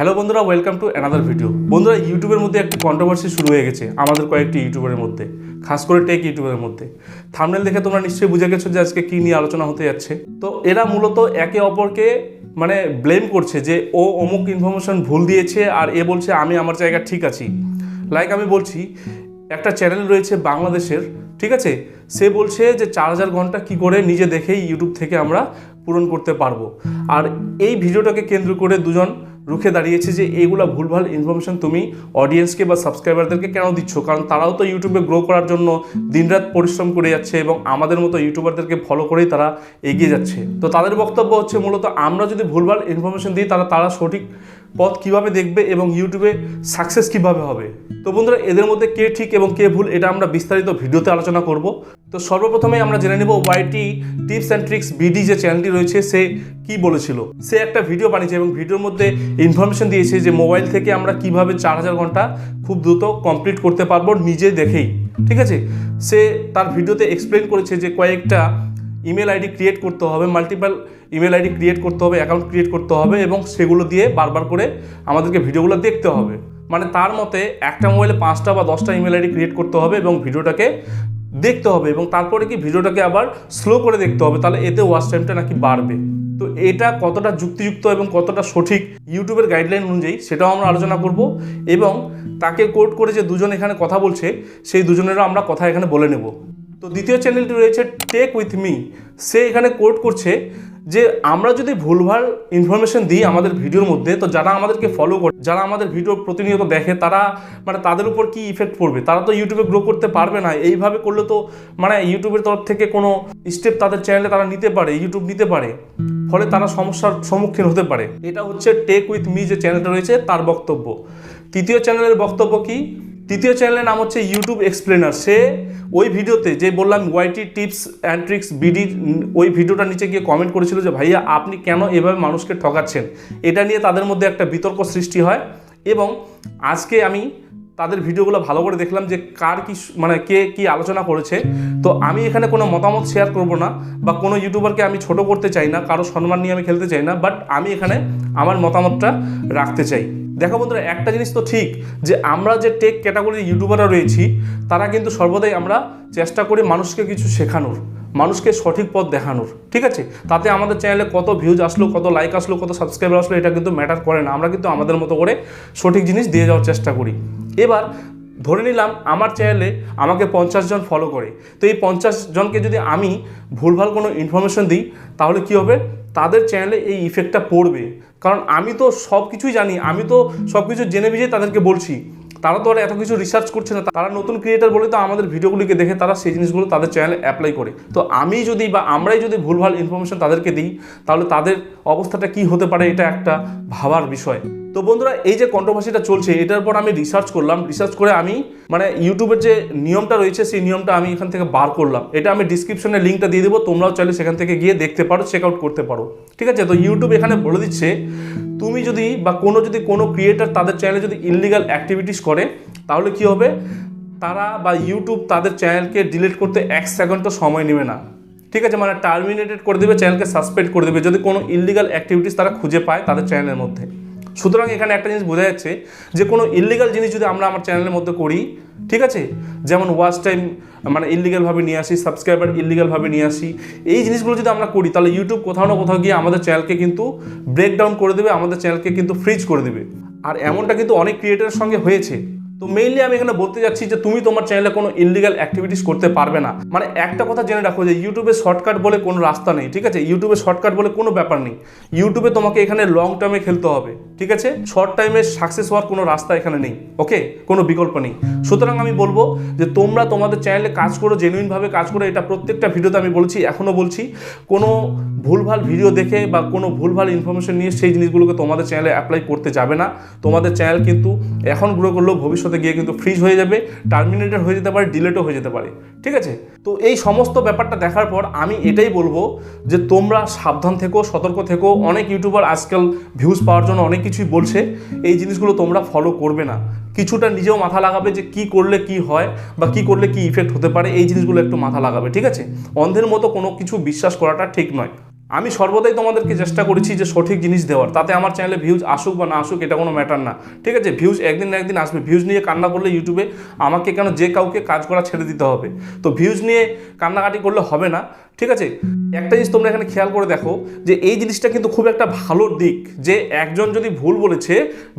Hello বন্ধুরা welcome to another video বন্ধুরা ইউটিউবের মধ্যে একটি কন্ট্রোভার্সি শুরু হয়ে গেছে, আমাদের কয়েকটি ইউটিউবের মধ্যে, খাস করে টেক ইউটিউবের মধ্যে। থামনেল দেখে তোমরা নিশ্চয়ই বুঝে গেছো যে আজকে কী নিয়ে আলোচনা হতে যাচ্ছে। তো এরা মূলত একে অপরকে মানে ব্লেম করছে যে ও অমুক ইনফরমেশন ভুল দিয়েছে আর এ বলছে, আমি আমার জায়গা ঠিক আছি। লাইক আমি বলছি, একটা চ্যানেল রয়েছে বাংলাদেশের, ঠিক আছে? সে বলছে যে চার হাজার ঘণ্টা কী করে নিজে দেখেই ইউটিউব থেকে আমরা পূরণ করতে পারব। আর এই ভিডিওটাকে কেন্দ্র করে দুজন রুখে দাঁড়িয়েছে যে এইগুলো ভুলভাল ইনফরমেশন তুমি অডিয়েন্সকে বা সাবস্ক্রাইবারদেরকে কেন দিচ্ছ? কারণ তারাও তো ইউটিউবে গ্রো করার জন্য দিনরাত পরিশ্রম করে যাচ্ছে এবং আমাদের মতো ইউটিউবারদেরকে ফলো করেই তারা এগিয়ে যাচ্ছে। তো তাদের বক্তব্য হচ্ছে মূলত আমরা যদি ভুলভাল ইনফরমেশন দিই তারা তারা সঠিক পথ কীভাবে দেখবে এবং ইউটিউবে সাকসেস কীভাবে হবে? তো বন্ধুরা, এদের মধ্যে কে ঠিক এবং কে ভুল, এটা আমরা বিস্তারিত ভিডিওতে আলোচনা করব। তো সর্বপ্রথমে আমরা জেনে নেব YT tips and tricks BD যে চ্যানেলটি রয়েছে, সে কি বলেছিল। সে একটা ভিডিও বানিয়েছে এবং ভিডিওর মধ্যে ইনফরমেশন দিয়েছে যে মোবাইল থেকে আমরা কীভাবে চার হাজার ঘণ্টা খুব দ্রুত কমপ্লিট করতে পারব নিজে দেখেই। ঠিক আছে? সে তার ভিডিওতে এক্সপ্লেন করেছে যে কয়েকটা ইমেল আইডি ক্রিয়েট করতে হবে মাল্টিপাল ইমেল আইডি ক্রিয়েট করতে হবে অ্যাকাউন্ট ক্রিয়েট করতে হবে এবং সেগুলো দিয়ে বারবার করে আমাদেরকে ভিডিওগুলো দেখতে হবে। মানে তার মতে একটা মোবাইলে পাঁচটা বা দশটা ইমেল আইডি ক্রিয়েট করতে হবে এবং ভিডিওটাকে দেখতে হবে এবং তারপরে কি ভিডিওটাকে আবার স্লো করে দেখতে হবে, তাহলে এতে ওয়াচ টাইমটা নাকি বাড়বে। তো এটা কতটা যুক্তিযুক্ত এবং কতটা সঠিক ইউটিউবের গাইডলাইন অনুযায়ী সেটাও আমরা আলোচনা করব এবং তাকে কোর্ট করে যে দুজন এখানে কথা বলছে, সেই দুজনেরও আমরা কথা এখানে বলে নেব। তো দ্বিতীয় চ্যানেলটি রয়েছে টেক উইথ মি সে এখানে কোট করছে যে, আমরা যদি ভুলভাল ইনফরমেশন দিই আমাদের ভিডিওর মধ্যে, তো যারা আমাদেরকে ফলো করে, যারা আমাদের ভিডিও প্রতিনিয়ত দেখে, তারা মানে তাদের উপর কি ইফেক্ট পড়বে? তারা তো ইউটিউবে গ্রো করতে পারবে না। এইভাবে করলে তো মানে ইউটিউবের তরফ থেকে কোনো স্টেপ তাদের চ্যানেলে তারা নিতে পারে ইউটিউব নিতে পারে। ফলে তারা সমস্যার সম্মুখীন হতে পারে। এটা হচ্ছে টেক উইথ মি যে চ্যানেলটা রয়েছে, তার বক্তব্য। তৃতীয় চ্যানেলের বক্তব্য কি? তৃতীয় চ্যানেলের নাম হচ্ছে ইউটিউব এক্সপ্লেনার সে ওই ভিডিওতে যে বললাম YT tips and tricks BD ওই ভিডিওটার নিচে গিয়ে কমেন্ট করেছিল যে, ভাইয়া, আপনি কেন এভাবে মানুষকে ঠকাচ্ছেন? এটা নিয়ে তাদের মধ্যে একটা বিতর্ক সৃষ্টি হয় এবং আজকে আমি তাদের ভিডিওগুলো ভালো করে দেখলাম যে কার কি মানে কে কি আলোচনা করেছে। তো আমি এখানে কোনো মতামত শেয়ার করব না বা কোনো ইউটিউবারকে আমি ছোট করতে চাই না, কারও সম্মান নিয়ে আমি খেলতে চাই না বাট আমি এখানে আমার মতামতটা রাখতে চাই। দেখো বন্ধুরা, একটা জিনিস তো ঠিক, যে আমরা যে টেক ক্যাটাগরির ইউটিউবাররা রয়েছি, তারা কিন্তু সর্বদাই আমরা চেষ্টা করি মানুষকে কিছু শেখানোর, মানুষকে সঠিক পথ দেখানোর, ঠিক আছে? তাতে আমাদের চ্যানেলে কত ভিউজ আসলো, কত লাইক আসলো, কত সাবস্ক্রাইবার আসলো, এটা কিন্তু ম্যাটার করে না। আমরা কিন্তু আমাদের মতো করে সঠিক জিনিস দিয়ে যাওয়ার চেষ্টা করি। এবার ধরে নিলাম, আমার চ্যানেলে আমাকে পঞ্চাশ জন ফলো করে। তো এই পঞ্চাশ জনকে যদি আমি ভুলভাল কোনো ইনফরমেশন দিই, তাহলে কি হবে? তাদের চ্যানেলে এই ইফেক্টটা পড়বে। কারণ আমি তো সব কিছুই জানি, আমি তো সব কিছু জেনে বুঝে তাদেরকে বলছি। তারা তো আর এত কিছু রিসার্চ করছে না, তারা নতুন ক্রিয়েটার বলে তো আমাদের ভিডিওগুলিকে দেখে তারা সেই জিনিসগুলো তাদের চ্যানেলে অ্যাপ্লাই করে। তো আমি যদি বা আমরাই যদি ভুলভাল ইনফরমেশন তাদেরকে দিই, তাহলে তাদের অবস্থাটা কি হতে পারে এটা একটা ভাবার বিষয়। তো বন্ধুরা, এই যে কন্ট্রোভার্সিটা চলছে, এটার পর আমি রিসার্চ করলাম। রিসার্চ করে আমি মানে ইউটিউবের যে নিয়মটা রয়েছে, সেই নিয়মটা আমি এখান থেকে বার করলাম। এটা আমি ডিসক্রিপশনে লিঙ্কটা দিয়ে দেবো, তোমরাও চাইলে সেখান থেকে গিয়ে দেখতে পারো চেক আউট করতে পারো। ঠিক আছে? তো ইউটিউব এখানে বলে দিচ্ছে, তুমি যদি বা কোনো যদি কোনো ক্রিয়েটার তাদের চ্যানেলে যদি ইনলিগাল অ্যাক্টিভিটিস করে, তাহলে কি হবে? তারা বা ইউটিউব তাদের চ্যানেলকে ডিলিট করতে এক সেকেন্ডও সময় নেবে না। ঠিক আছে? মানে টার্মিনেটেড করে দেবে চ্যানেলকে সাসপেন্ড করে দেবে। যদি কোনো ইললিগাল অ্যাক্টিভিটিস তারা খুঁজে পায় তাদের চ্যানেলের মধ্যে। সুতরাং এখানে একটা জিনিস বোঝা যাচ্ছে যে কোনো ইলিগাল জিনিস যদি আমরা আমার চ্যানেলের মধ্যে করি, ঠিক আছে? যেমন ওয়াচ টাইম মানে ইলিগালভাবে নিয়ে আসি সাবস্ক্রাইবার ইলিগালভাবে নিয়ে আসি, এই জিনিসগুলো যদি আমরা করি, তাহলে ইউটিউব কোথাও না কোথাও গিয়ে আমাদের চ্যানেলকে কিন্তু ব্রেকডাউন করে দেবে, আমাদের চ্যানেলকে কিন্তু ফ্রিজ করে দেবে। আর এমনটা কিন্তু অনেক ক্রিয়েটারের সঙ্গে হয়েছে। তো মেইনলি আমি এখানে বলতে যাচ্ছি যে তুমি তোমার চ্যানেলে কোনো ইললিগাল অ্যাক্টিভিটিস করতে পারবে না। মানে একটা কথা জেনে রাখো যে ইউটিউবে শর্টকাট বলে কোনো রাস্তা নেই, ঠিক আছে? ইউটিউবে শর্টকাট বলে কোনো ব্যাপার নেই। ইউটিউবে তোমাকে এখানে লং টার্মে খেলতে হবে, ঠিক আছে? শর্ট টাইমে সাকসেস হওয়ার কোনো রাস্তা এখানে নেই ওকে কোনো বিকল্প নেই। সুতরাং আমি বলব যে তোমরা তোমাদের চ্যানেলে কাজ করো জেনুইনভাবে কাজ করো, এটা প্রত্যেকটা ভিডিওতে আমি বলছি এখনও বলছি, কোনো ভুলভাল ভিডিও দেখে বা কোনো ভুলভাল ইনফরমেশন নিয়ে সেই জিনিসগুলোকে তোমাদের চ্যানেলে অ্যাপ্লাই করতে যাবে না। তোমাদের চ্যানেল কিন্তু এখন গ্রো করলেও ভবিষ্যতে গিয়ে কিন্তু ফ্রিজ হয়ে যাবে টার্মিনেটেড হয়ে যেতে পারে ডিলেটও হয়ে যেতে পারে, ঠিক আছে? তো এই সমস্ত ব্যাপারটা দেখার পর আমি এটাই বলব যে তোমরা সাবধান থেকো, সতর্ক থেকো, অনেক ইউটিউবার আজকাল ভিউজ পাওয়ার জন্য অনেক কিছুই বলছে, এই জিনিসগুলো তোমরা ফলো করবে না। কিছুটা নিজেও মাথা লাগাবে যে কি করলে কি হয় বা কি করলে কি ইফেক্ট হতে পারে, এই জিনিসগুলো একটু মাথা লাগাবে, ঠিক আছে? অন্ধের মতো কোনো কিছু বিশ্বাস করাটা ঠিক নয়। আমি সর্বদাই তোমাদেরকে চেষ্টা করেছি যে সঠিক জিনিস দেওয়ার। তাতে আমার চ্যানেলে ভিউজ আসুক বা না আসুক, এটা কোনো ম্যাটার না। ঠিক আছে? ভিউজ একদিন না একদিন আসবে। ভিউজ নিয়ে কান্না করলে ইউটিউবে আমাকে কেন যে কাউকে কাজ করা ছেড়ে দিতে হবে? তো ভিউজ নিয়ে কান্নাকাটি করলে হবে না। ঠিক আছে? একটা জিনিস তোমরা এখানে খেয়াল করে দেখো যে এই জিনিসটা কিন্তু খুব একটা ভালো দিক যে একজন যদি ভুল বলেছে,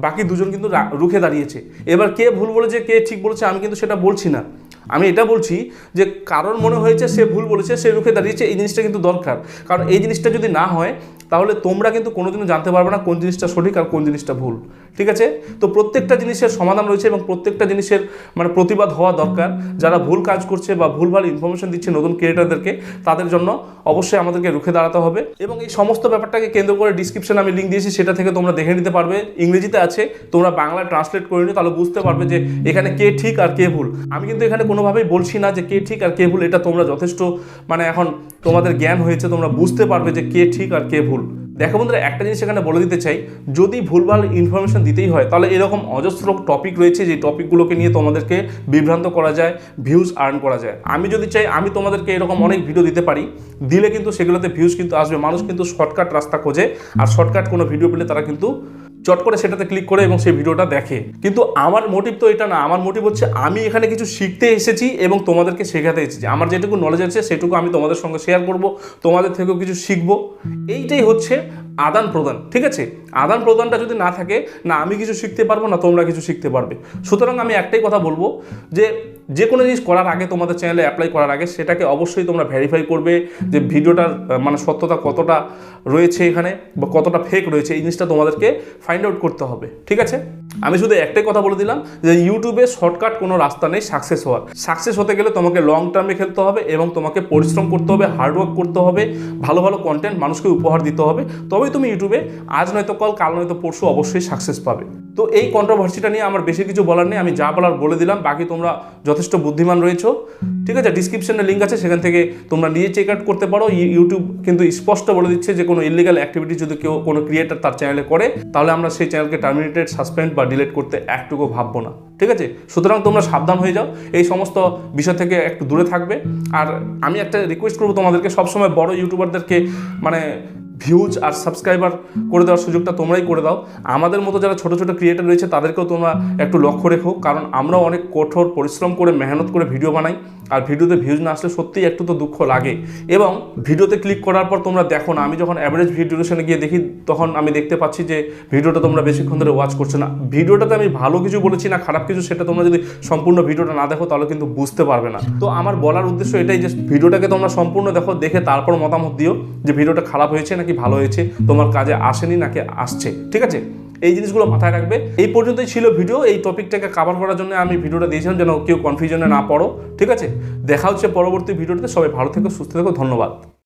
বাকি দুজন কিন্তু রুখে দাঁড়িয়েছে। এবার কে ভুল বলেছে, কে ঠিক বলেছে, আমি কিন্তু সেটা বলছি না। আমি এটা বলছি যে কারোর মনে হয়েছে সে ভুল বলেছে, সে রুখে দাঁড়িয়েছে, এই জিনিসটা কিন্তু দরকার। কারণ এই জিনিসটা যদি না হয় তাহলে তোমরা কিন্তু কোনোদিনও জানতে পারবে না কোন জিনিসটা সঠিক আর কোন জিনিসটা ভুল, ঠিক আছে? তো প্রত্যেকটা জিনিসের সমাধান রয়েছে এবং প্রত্যেকটা জিনিসের মানে প্রতিবাদ হওয়া দরকার। যারা ভুল কাজ করছে বা ভুলভাল ইনফরমেশন দিচ্ছে নতুন ক্রিয়েটারদেরকে তাদের জন্য অবশ্যই আমাদেরকে রুখে দাঁড়াতে হবে এবং এই সমস্ত ব্যাপারটাকে কেন্দ্র করে ডিসক্রিপশনে আমি লিঙ্ক দিয়েছি, সেটা থেকে তোমরা দেখে নিতে পারবে। ইংরেজিতে আছে, তোমরা বাংলায় ট্রান্সলেট করে নিও, তাহলে বুঝতে পারবে যে এখানে কে ঠিক আর কে ভুল। আমি কিন্তু এখানে কোনোভাবেই বলছি না যে কে ঠিক আর কে ভুল, এটা তোমরা যথেষ্ট মানে এখন তোমাদের জ্ঞান হয়েছে, তোমরা বুঝতে পারবে যে কে ঠিক আর কে ভুল। দেখো বন্ধুরা, একটা জিনিস এখানে বলে দিতে চাই, যদি ভুলভাল ইনফরমেশন দিতেই হয়, তাহলে এরকম অজস্র টপিক রয়েছে, যে টপিকগুলোকে নিয়ে তোমাদেরকে বিভ্রান্ত করা যায় ভিউজ আর্ন করা যায়। আমি যদি চাই, আমি তোমাদেরকে এরকম অনেক ভিডিও দিতে পারি, দিলে কিন্তু সেগুলোতে ভিউজ কিন্তু আসবে, মানুষ কিন্তু শর্টকাট রাস্তা খোঁজে, আর শর্টকাট কোনো ভিডিও পেলে তারা কিন্তু চট করে সেটাতে ক্লিক করে এবং সেই ভিডিওটা দেখে। কিন্তু আমার মোটিভ তো এটা না, আমার মোটিভ হচ্ছে আমি এখানে কিছু শিখতে এসেছি এবং তোমাদেরকে শেখাতে এসেছি। আমার যেটুকু নলেজ আছে সেটুকু আমি তোমাদের সঙ্গে শেয়ার করব, তোমাদের থেকেও কিছু শিখব। এইটাই হচ্ছে আদান প্রদান, ঠিক আছে? আদান প্রদানটা যদি না থাকে, না আমি কিছু শিখতে পারব, না তোমরা কিছু শিখতে পারবে। সুতরাং আমি একটাই কথা বলব যে যে কোনো জিনিস করার আগে তোমাদের চ্যানেলে অ্যাপ্লাই করার আগে সেটাকে অবশ্যই তোমরা ভেরিফাই করবে যে ভিডিওটার মানে সত্যতা কতটা রয়েছে এখানে বা কতটা ফেক রয়েছে, এই জিনিসটা তোমাদেরকে ফাইন্ড আউট করতে হবে, ঠিক আছে? আমি শুধু একটাই কথা বলে দিলাম যে ইউটিউবে শর্টকাট কোনো রাস্তা নেই সাকসেস হওয়ার। সাকসেস হতে গেলে তোমাকে লং টার্মে খেলতে হবে এবং তোমাকে পরিশ্রম করতে হবে হার্ডওয়ার্ক করতে হবে, ভালো ভালো কন্টেন্ট মানুষকে উপহার দিতে হবে। তবেই তুমি ইউটিউবে আজ নয়তো কল, কাল নয়তো পরশু অবশ্যই সাকসেস পাবে। তো এই কন্ট্রোভার্সিটা নিয়ে আমার বেশি কিছু বলার নেই, আমি যা বলার বলে দিলাম, বাকি তোমরা যথেষ্ট বুদ্ধিমান রয়েছো। ঠিক আছে ডিসক্রিপশনে লিঙ্ক আছে, সেখান থেকে তোমরা নিজে চেক আউট করতে পারো। ইউ- ইউটিউব কিন্তু স্পষ্ট বলে দিচ্ছে যে কোনো ইলিগাল অ্যাক্টিভিটি যদি কেউ কোনো ক্রিয়েটার তার চ্যানেলে করে, তাহলে আমরা সেই চ্যানেলকে টার্মিনেটেড সাসপেন্ড বা ডিলিট করতে একটুকু ভাববো না। ঠিক আছে? সুতরাং তোমরা সাবধান হয়ে যাও। এই সমস্ত বিষয় থেকে একটু দূরে থাকবে। আর আমি একটা রিকোয়েস্ট করব তোমাদেরকে, সবসময় বড় ইউটিউবারদেরকে মানে ভিউজ আর সাবস্ক্রাইবার করে দেওয়ার সুযোগটা তোমরাই করে দাও। আমাদের মতো যারা ছোট ছোট ক্রিয়েটার রয়েছে, তাদেরকেও তোমরা একটু লক্ষ্য রেখো। কারণ আমরাও অনেক কঠোর পরিশ্রম করে, মেহনত করে ভিডিও বানাই। আর ভিডিওতে ভিউজ না আসলে সত্যিই একটু তো দুঃখ লাগে। এবং ভিডিওতে ক্লিক করার পর তোমরা দেখো না, আমি যখন অ্যাভারেজ ভিডিওশনে গিয়ে দেখি, তখন আমি দেখতে পাচ্ছি যে ভিডিওটা তোমরা বেশিক্ষণ ধরে ওয়াচ করছ না। ভিডিওটাতে আমি ভালো কিছু বলেছি না, খারাপ কিছু, সেটা তোমরা যদি সম্পূর্ণ ভিডিওটা না দেখো, তাহলে কিন্তু বুঝতে পারবে না। তো আমার বলার উদ্দেশ্য এটাই যে ভিডিওটাকে তোমরা সম্পূর্ণ দেখো, দেখে তারপর মতামত দিও যে ভিডিওটা খারাপ হয়েছে নাকি ভালো হয়েছে তোমার কাজে আসেনি নাকি আসছে ঠিক আছে? এই জিনিসগুলো মাথায় রাখবে। এই পর্যন্তই ছিল ভিডিও এই টপিকটাকে কাভার করার জন্য আমি ভিডিওটা দিয়েছিলাম যেন কেউ কনফিউশনে না পড়ো ঠিক আছে? দেখা হচ্ছে পরবর্তী ভিডিওতে সবাই ভালো থেকো সুস্থ থেকো ধন্যবাদ।